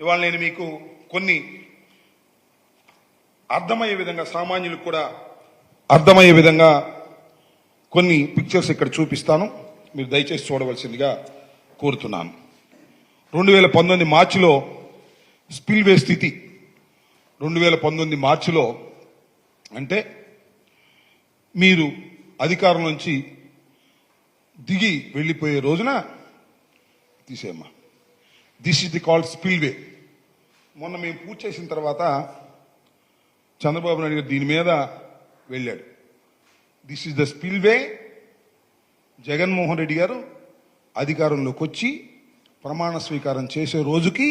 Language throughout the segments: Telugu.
ఇవాళ నేను మీకు కొన్ని అర్థమయ్యే విధంగా సామాన్యులకు కూడా అర్థమయ్యే విధంగా కొన్ని పిక్చర్స్ ఇక్కడ చూపిస్తాను. మీరు దయచేసి చూడవలసిందిగా కోరుతున్నాను. రెండు వేల పంతొమ్మిది మార్చిలో స్పిల్వే స్థితి. రెండు వేల పంతొమ్మిది మార్చిలో అంటే మీరు అధికారం నుంచి దిగి వెళ్ళిపోయే రోజున తీసేయమ్మా. This is the called spillway మొన్న మేము పూజ చేసిన తర్వాత చంద్రబాబు నాయుడు గారు దీని మీద వెళ్ళాడు. This is the spillway Jaganmohan Reddy garu అధికారంలోకి వచ్చి ప్రమాణ స్వీకారం చేసే రోజుకి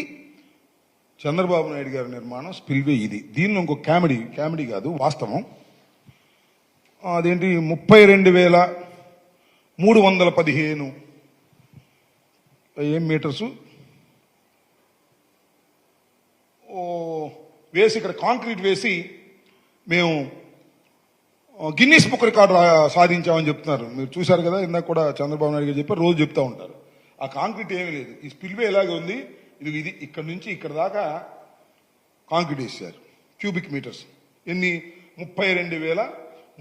చంద్రబాబు నాయుడు గారి నిర్మాణం స్పిల్వే ఇది. దీనిలో ఇంకో కామెడీ కామెడీ కాదు వాస్తవం. అదేంటి? ముప్పై రెండు వేల మూడు వందల పదిహేను ఏం మీటర్సు? వేసి ఇక్కడ కాంక్రీట్ వేసి మేము గిన్నీస్ బుక్ రికార్డు సాధించామని చెప్తున్నారు. మీరు చూశారు కదా ఇందాక కూడా చంద్రబాబు నాయుడు గారు చెప్పారు రోజు చెప్తా ఉంటారు. ఆ కాంక్రీట్ ఏమీ లేదు. ఈ స్పిల్వే ఎలాగే ఉంది? ఇది ఇది ఇక్కడ నుంచి ఇక్కడ దాకా కాంక్రీట్ వేసారు క్యూబిక్ మీటర్స్. ఎన్ని? ముప్పై రెండు వేల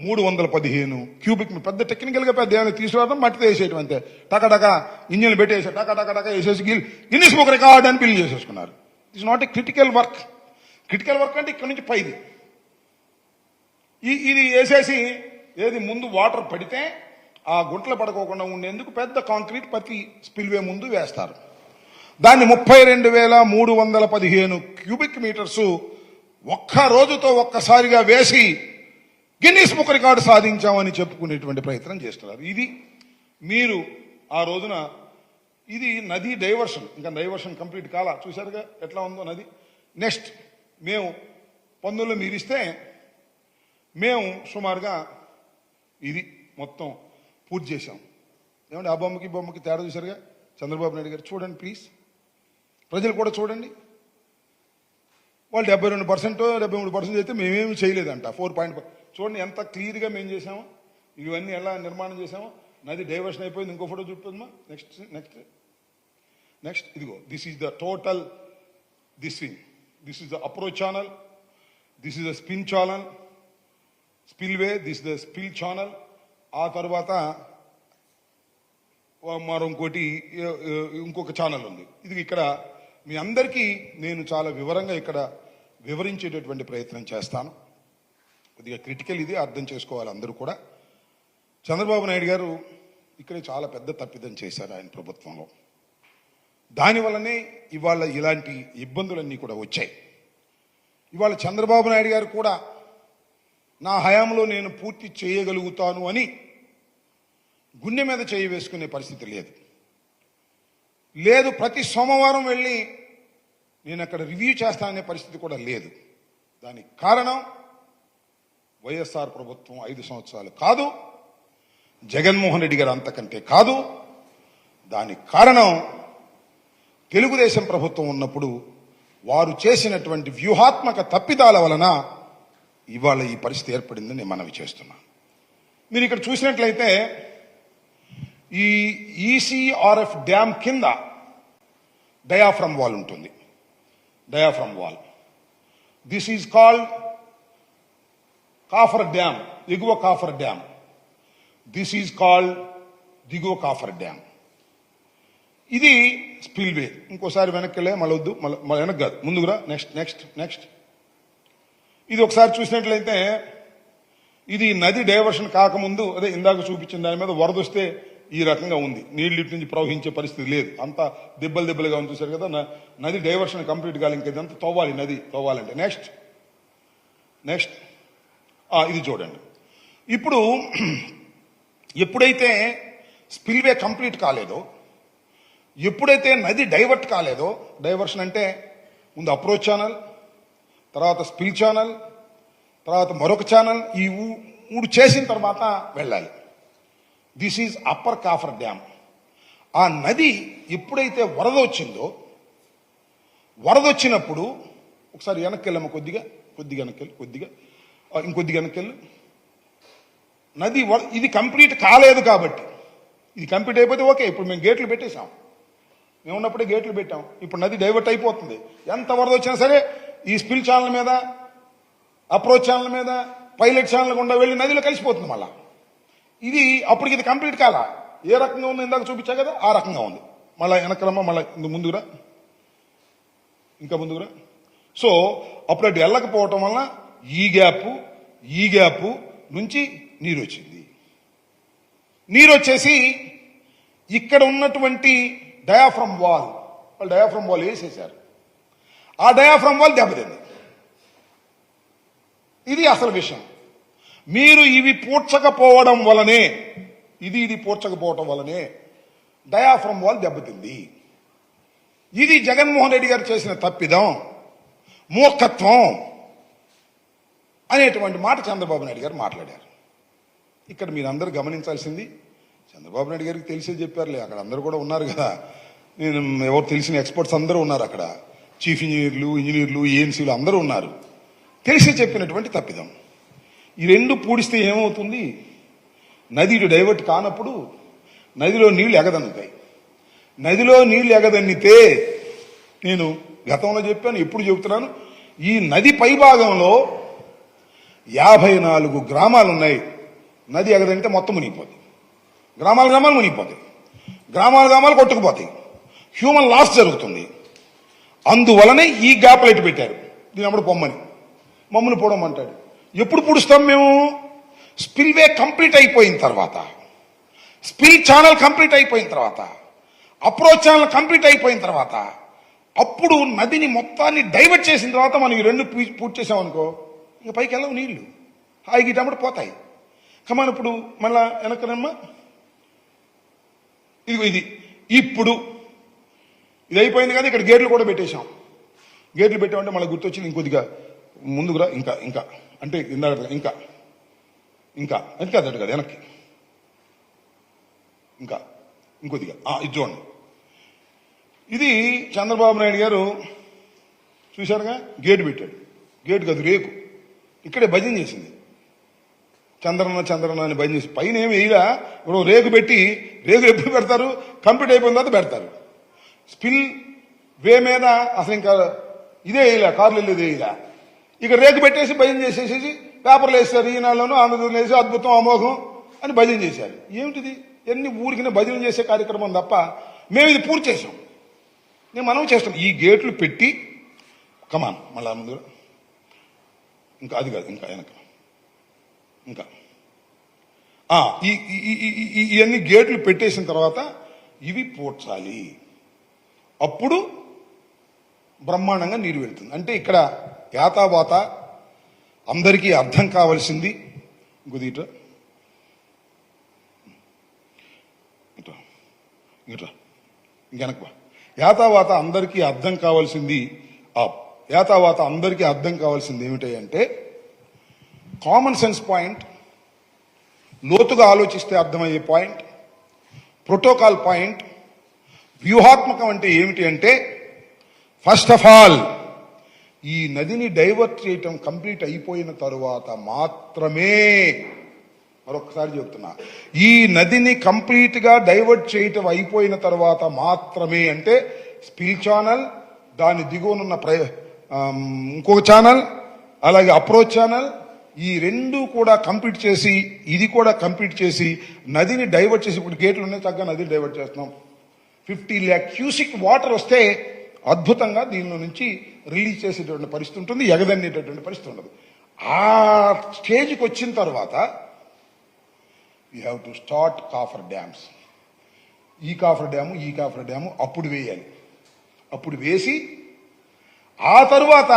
మూడు వందల పదిహేను క్యూబిక్ పెద్ద టెక్నికల్గా పెద్ద ఏమైనా తీసుకురావడం మట్టితో వేసేయటం అంతే. టక టక ఇంజిన్లు పెట్టేసారు టక టక టక వేసేసి గిన్నీస్ బుక్ రికార్డ్ అని బిల్ చేసేసుకున్నారు. It's not a critical work critical work అంటే ఇక్కడ నుంచి పైది ఈ- ఇది వేసేసి ఏది ముందు వాటర్ పడితే ఆ గుంటలు పడుకోకుండా ఉండేందుకు పెద్ద కాంక్రీట్ ప్రతి స్పిల్వే ముందు వేస్తారు. దాన్ని ముప్పై రెండు వేల మూడు వందల పదిహేను క్యూబిక్ మీటర్స్ ఒక్క రోజుతో ఒక్కసారిగా వేసి గిన్నీస్ బుక్ రికార్డు సాధించామని చెప్పుకునేటువంటి ప్రయత్నం చేస్తున్నారు. ఇది మీరు ఆ రోజున ఇది నది డైవర్షన్. ఇంకా డైవర్షన్ కంప్లీట్ కాలా? చూశారుగా? ఎట్లా ఉందో నది? నెక్స్ట్ మేము పందుల్లో మీరు ఇస్తే మేము సుమారుగా ఇది మొత్తం పూర్తి చేశాం. ఏమంటే ఆ బొమ్మకి బొమ్మకి తేడా చూశారుగా? చంద్రబాబు నాయుడు గారు చూడండి ప్లీజ్ ప్రజలు కూడా చూడండి. వాళ్ళు డెబ్బై రెండు పర్సెంట్ డెబ్బై మూడు పర్సెంట్ అయితే మేమేమి చేయలేదంట. ఫోర్ పాయింట్ చూడండి ఎంత క్లియర్గా మేము చేసాము ఇవన్నీ ఎలా నిర్మాణం చేసామో నది డైవర్షన్ అయిపోయింది ఇంకో ఫోటో చూపుతుందమ్మా. నెక్స్ట్ నెక్స్ట్ నెక్స్ట్ ఇదిగో this is the total this thing this is the approach channel this is the spin channel spillway this the spill channel ఆ తర్వాత ఓ మరో ఇంకోటి ఇంకొక ఛానల్ ఉంది. ఇది ఇక్కడ మీ అందరికీ నేను చాలా వివరంగా ఇక్కడ వివరించేటటువంటి ప్రయత్నం చేస్తాను. కొద్దిగా క్రిటికల్ ఇది అర్థం చేసుకోవాలి అందరూ కూడా. చంద్రబాబు నాయుడు గారు ఇక్కడ చాలా పెద్ద తప్పిదం చేశారు ఆయన ప్రభుత్వంలో. దానివల్లనే ఇవాళ ఇలాంటి ఇబ్బందులన్నీ కూడా వచ్చాయి. ఇవాళ చంద్రబాబు నాయుడు గారు కూడా నా హయాంలో నేను పూర్తి చేయగలుగుతాను అని గుండె మీద చేయి వేసుకునే పరిస్థితి లేదు. లేదు ప్రతి సోమవారం వెళ్ళి నేను అక్కడ రివ్యూ చేస్తాననే పరిస్థితి కూడా లేదు. దానికి కారణం వైఎస్ఆర్ ప్రభుత్వం ఐదు సంవత్సరాలు కాదు. జగన్మోహన్ రెడ్డి గారు అంతకంటే కాదు దానికి కారణం తెలుగుదేశం ప్రభుత్వం ఉన్నప్పుడు వారు చేసినటువంటి వ్యూహాత్మక తప్పిదాల వలన ఇవాళ ఈ పరిస్థితి ఏర్పడిందని నేను మనవి చేస్తున్నాను మీరు ఇక్కడ చూసినట్లయితే ఈ ఈసీఆర్ఎఫ్ డ్యామ్ కింద డయాఫ్రమ్ వాల్ ఉంటుంది. Diaphragm wall. This is called coffer dam ఎగువ coffer dam. This is called దిగువ కాఫర్ డ్యామ్ ఇది స్పిల్వే ఇంకోసారి వెనక్కి వెళ్ళే మళ్ళీ వద్దు మళ్ళీ వెనక్కి కాదు. ముందుగా నెక్స్ట్ నెక్స్ట్ నెక్స్ట్ ఇది ఒకసారి చూసినట్లయితే ఇది నది డైవర్షన్ కాకముందు అదే ఇందాక చూపించిన దాని మీద వరద వస్తే ఈ రకంగా ఉంది. నీళ్ళు ఇటు నుంచి ప్రవహించే పరిస్థితి లేదు. అంత దెబ్బలు దెబ్బలుగా ఉంది చూసారు కదా? నది డైవర్షన్ కంప్లీట్ కాలి ఇంకా ఇదంతా తవ్వాలి నది తవ్వాలంటే. నెక్స్ట్ నెక్స్ట్ ఇది చూడండి. ఇప్పుడు ఎప్పుడైతే స్పిల్వే కంప్లీట్ కాలేదో ఎప్పుడైతే నది డైవర్ట్ కాలేదో డైవర్షన్ అంటే ముందు అప్రోచ్ ఛానల్ తర్వాత స్పిల్ ఛానల్ తర్వాత మరొక ఛానల్ ఈ ఊ- మూడు చేసిన తర్వాత వెళ్ళాలి. This is upper coffer dam ఆ నది ఎప్పుడైతే వరద వచ్చిందో వరద వచ్చినప్పుడు ఒకసారి వెనక్కి వెళ్ళాము కొద్దిగా కొద్దిగా వెనక్కి వెళ్ళి కొద్దిగా ఇంకొద్దిగా వెనక్కి నది వ- ఇది కంప్లీట్ కాలేదు కాబట్టి. ఇది కంప్లీట్ అయిపోతే ఓకే ఇప్పుడు మేము గేట్లు పెట్టేశాం. మేము ఉన్నప్పుడే గేట్లు పెట్టాం. ఇప్పుడు నది డైవర్ట్ అయిపోతుంది. ఎంత వరద వచ్చినా సరే ఈ స్పిల్ ఛానల్ మీద అప్రోచ్ ఛానల్ మీద పైలట్ ఛానల్ గుండా వెళ్ళి నదిలో కలిసిపోతుంది మళ్ళా. ఇది అప్పటికి ఇది కంప్లీట్ కాల. ఏ రకంగా ఉంది ఇందాక చూపించా కదా? ఆ రకంగా ఉంది. మళ్ళా వెనక్రమ్మ మళ్ళా ఇంక ముందుకురా. ఇంకా ముందుకురా. సో అప్పుడు అటు వెళ్ళకపోవటం వలన ఈ గ్యాప్ ఈ గ్యాప్ నుంచి నీరు వచ్చింది నీరు వచ్చేసి ఇక్కడ ఉన్నటువంటి డయాఫ్రమ్ వాల్ వాళ్ళు డయాఫ్రమ్ వాల్ వేసేసారు ఆ డయాఫ్రమ్ వాల్ దెబ్బతింది. ఇది అసలు విషయం. మీరు ఇవి పూడ్చకపోవడం వలనే ఇది ఇది పూడ్చకపోవడం వలనే డయాఫ్రమ్ వాల్ దెబ్బతింది. ఇది జగన్మోహన్ రెడ్డి గారు చేసిన తప్పిదం మూర్ఖత్వం అనేటువంటి మాట చంద్రబాబు నాయుడు గారు మాట్లాడారు. ఇక్కడ మీరందరూ గమనించాల్సింది చంద్రబాబు నాయుడు గారికి తెలిసే చెప్పారులే అక్కడ అందరూ కూడా ఉన్నారు కదా. నేను ఎవరు తెలిసిన ఎక్స్పర్ట్స్ అందరూ ఉన్నారు అక్కడ. చీఫ్ ఇంజనీర్లు ఇంజనీర్లు ఏఎన్సీలు అందరూ ఉన్నారు. తెలిసే చెప్పినటువంటి తప్పిదం. ఈ రెండు పూడిస్తే ఏమవుతుంది? నది డైవర్ట్ కానప్పుడు నదిలో నీళ్ళు ఎగదన్నుతాయి నదిలో నీళ్ళు ఎగదన్నితే నేను గతంలో చెప్పాను ఎప్పుడు చెబుతున్నాను ఈ నది పైభాగంలో యాభై నాలుగు గ్రామాలు ఉన్నాయి నది ఎగదంటే మొత్తం మునిగిపోతుంది గ్రామాలు గ్రామాలు మునిగిపోతాయి. గ్రామాలు గ్రామాలు కొట్టుకుపోతాయి. హ్యూమన్ లాస్ జరుగుతుంది. అందువలనే ఈ గ్యాప్ లైట్ పెట్టారు. దీని అప్పుడు పొమ్మని. మమ్మల్ని పోవడమంటాడు ఎప్పుడు పుడుస్తాం మేము? స్పిల్వే కంప్లీట్ అయిపోయిన తర్వాత. స్పిల్ ఛానల్ కంప్లీట్ అయిపోయిన తర్వాత. అప్రోచ్ ఛానల్ కంప్లీట్ అయిపోయిన తర్వాత. అప్పుడు నదిని మొత్తాన్ని డైవర్ట్ చేసిన తర్వాత మనం ఈ రెండు పూర్తి చేసామనుకో ఇక పైకి వెళ్ళవు నీళ్ళు. హాయిగిటప్పుడు పోతాయి. కమాన్ ఇప్పుడు మళ్ళా వెనకనమ్మా ఇదిగో ఇది. ఇప్పుడు. ఇది అయిపోయింది కానీ ఇక్కడ గేట్లు కూడా పెట్టేశాం. గేట్లు పెట్టామంటే మళ్ళీ గుర్తొచ్చింది ఇంకొద్దిగా. ముందుకురా ఇంకా ఇంకా. అంటే ఇందాక ఇంకా. ఇంకా. వెనక అదట కదా వెనక్కి. ఇంకా. ఇంకొద్దిగా. ఆ, ఇది చూడండి. ఇది చంద్రబాబు నాయుడు గారు చూశారుగా? గేటు పెట్టాడు. గేటు కాదు రేకు. ఇక్కడే భజన చేసింది. చంద్రన్న చంద్రన్న అని భయం చేసి పైన ఏమి వేయలా ఇప్పుడు రేకు పెట్టి రేకు ఎప్పుడు పెడతారు? కంప్లీట్ అయిపోయిన తర్వాత పెడతారు. స్పిల్ వే మీద అసలు ఇంకా ఇదే వేయలే కార్లు వెళ్ళేది వేయలే ఇక రేకు పెట్టేసి భయం చేసేసేసి పేపర్లు వేస్తారు ఈనాళ్ళను ఆంధ్రప్రదేశ్లో వేసి అద్భుతం అమోఘం అని భజన చేశారు. ఏమిటిది? ఎన్ని ఊరికి భజన చేసే కార్యక్రమం తప్ప మేము ఇది పూర్తి చేసాం. నేను మనం చేస్తాం. ఈ గేట్లు పెట్టి కమాన్ మళ్ళా ముందు. ఇంకా అది కాదు ఇంకా వెనక. ఇంకా. ఈ ఇవన్నీ గేట్లు పెట్టేసిన తర్వాత ఇవి పూడ్చాలి. అప్పుడు బ్రహ్మాండంగా నీరు వెళ్తుంది. అంటే ఇక్కడ యాతావాత అందరికీ అర్థం కావలసింది. గుదిట ఇట్రా ఇట్రా ఇట్రా యాతావాత అందరికీ అర్థం కావాల్సింది. ఆ యాతావాత అందరికీ అర్థం కావాల్సింది ఏమిటంటే కామన్ సెన్స్ పాయింట్ లోతుగా ఆలోచిస్తే అర్థమయ్యే పాయింట్ ప్రోటోకాల్ పాయింట్ వ్యూహాత్మకం అంటే ఏమిటి అంటే ఫస్ట్ ఆఫ్ ఆల్ ఈ నదిని డైవర్ట్ చేయటం కంప్లీట్ అయిపోయిన తరువాత మాత్రమే మరొకసారి చెప్తున్నా ఈ నదిని కంప్లీట్గా డైవర్ట్ చేయటం అయిపోయిన తర్వాత మాత్రమే అంటే స్పిల్ ఛానల్ దాని దిగువనున్న ప్ర ఇంకొక ఛానల్ అలాగే అప్రోచ్ ఛానల్ ఈ రెండు కూడా కంప్లీట్ చేసి ఇది కూడా కంప్లీట్ చేసి నదిని డైవర్ట్ చేసి ఇప్పుడు గేట్లు ఉన్నాయి తగ్గ నదిని డైవర్ట్ చేస్తున్నాం. ఫిఫ్టీ ల్యాక్ క్యూసిక్ వాటర్ వస్తే అద్భుతంగా దీనిలో నుంచి రిలీజ్ చేసేటటువంటి పరిస్థితి ఉంటుంది ఎగదన్నేటటువంటి పరిస్థితి ఉండదు. ఆ స్టేజ్కి వచ్చిన తర్వాత you have to start coffer dams ఈ కాఫర్ డ్యాము ఈ కాఫర్ డ్యాము అప్పుడు వేయాలి. అప్పుడు వేసి ఆ తరువాత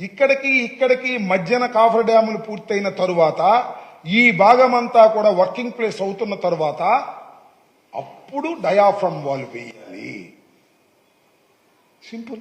ఇక్కడికి ఇక్కడికి మధ్యన కాఫర్ డ్యాములు పూర్తయిన తరువాత ఈ భాగమంతా కూడా వర్కింగ్ ప్లేస్ అవుతున్న తరువాత అప్పుడు డయాఫ్రమ్ వాల్ వేయాలి. సింపుల్.